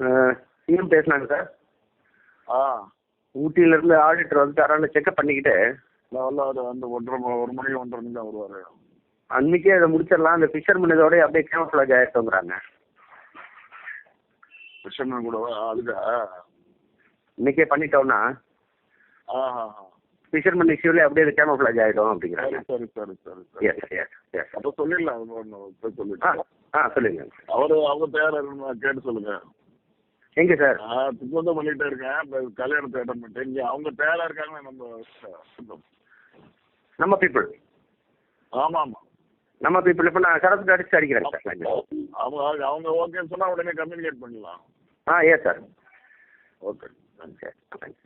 CM பேசினாங்க sir. ஆ. ஊட்டியிலேருந்து ஆடிட்டர் வந்துட்டாரான்னு செக்அப் பண்ணிக்கிட்டு. அது அந்த ஒன்றரை ஒரு மணி ஒன்றரை மணி தான் வருவார். அன்னைக்கே அதை முடிச்சிடலாம். அந்த ஃபிஷர்மேன் இதோடய அப்படியே கேமஃப்ளாஜ் ஆகிட்டோங்கிறாங்க கிருஷ்ணன் கூட அதுக்கு இன்னைக்கே பண்ணிட்டோம்னா. ஃபிஷர்மேன் இஷ்யூலே அப்படியே கேமஃப்ளாஜ் ஆகிடும் அப்படிங்கிறாங்க. சரி சரி சரி சரி அப்போ சொல்லிடலாம் அது போய் ஆ சொல்லுங்க. அவர் அவங்க தயாரா இருக்கணும் கேட்டு சொல்லுங்க. எங்கே சார்? திப்பந்தம் பண்ணிட்டே இருக்கேன். இப்போ கல்யாணத்தை அட்டன் பண்ணிட்டேன். இங்கே அவங்க தயாரா இருக்காங்க நம்ம நம்ம பீப்புள் ஆமா ஆமா நம்ம பீப்புள் இப்போ நான் சரத்து அடிச்சு அடிக்கிறேன் சார். அவங்க அவங்க ஓகேன்னு சொன்னா உடனே கம்யூனிகேட் பண்ணலாம் ஆ எஸ் சார் ஓகே சரி தேங்க்ஸ்